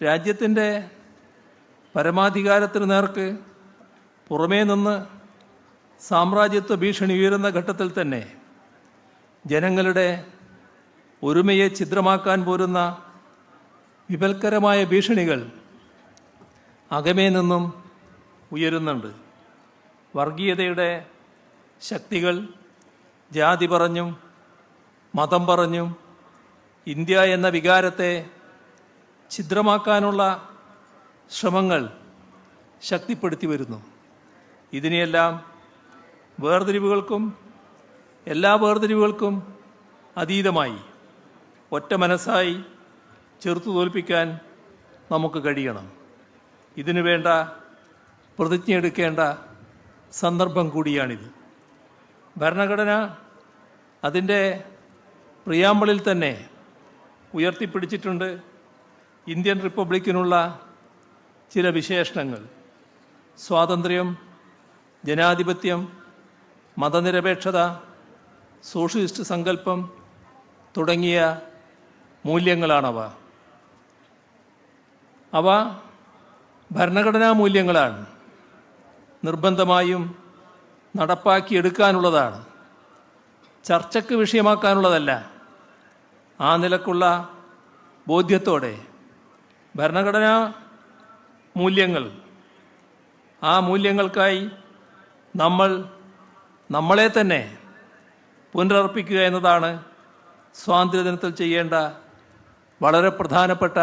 രാജ്യത്തിന്റെ പരമാധികാരത്തിന് നേർക്ക് പുറമേ നിന്ന് സാമ്രാജ്യത്വ ഭീഷണി ഉയരുന്ന ഘട്ടത്തിൽ തന്നെ ജനങ്ങളുടെ ഒരുമയെ ഛിദ്രമാക്കാൻ പോരുന്ന വിപൽക്കരമായ ഭീഷണികൾ അകമേ നിന്നും ഉയരുന്നുണ്ട്. വർഗീയതയുടെ ശക്തികൾ ജാതി പറഞ്ഞും മതം പറഞ്ഞും ഇന്ത്യ എന്ന വികാരത്തെ ഛിദ്രമാക്കാനുള്ള ശ്രമങ്ങൾ ശക്തിപ്പെടുത്തി വരുന്നു. ഇതിനെയെല്ലാം വേർതിരിവുകൾക്കും എല്ലാ വേർതിരിവുകൾക്കും അതീതമായി ഒറ്റ മനസ്സായി ചെറുത്തു തോൽപ്പിക്കാൻ നമുക്ക് കഴിയണം. ഇതിനു വേണ്ട പ്രതിജ്ഞയെടുക്കേണ്ട സന്ദർഭം കൂടിയാണിത്. ഭരണഘടന അതിന്റെ പ്രിയാമ്പിളിൽ തന്നെ ഉയർത്തിപ്പിടിച്ചിട്ടുണ്ട്. ഇന്ത്യൻ റിപ്പബ്ലിക്കിനുള്ള ചില വിശേഷണങ്ങൾ. സ്വാതന്ത്ര്യം ജനാധിപത്യം മതനിരപേക്ഷത സോഷ്യലിസ്റ്റ് സങ്കല്പം തുടങ്ങിയ മൂല്യങ്ങളാണവ. അവ ഭരണഘടനാ മൂല്യങ്ങളാണ്. നിർബന്ധമായും നടപ്പാക്കിയെടുക്കാനുള്ളതാണ്. ചർച്ചയ്ക്ക് വിഷയമാക്കാനുള്ളതല്ല. ആ നിലക്കുള്ള ബോധ്യത്തോടെ ഭരണഘടനാ മൂല്യങ്ങൾ. ആ മൂല്യങ്ങൾക്കായി നമ്മൾ നമ്മളെ തന്നെ പുനരർപ്പിക്കുക എന്നതാണ് സ്വാതന്ത്ര്യദിനത്തിൽ ചെയ്യേണ്ട വളരെ പ്രധാനപ്പെട്ട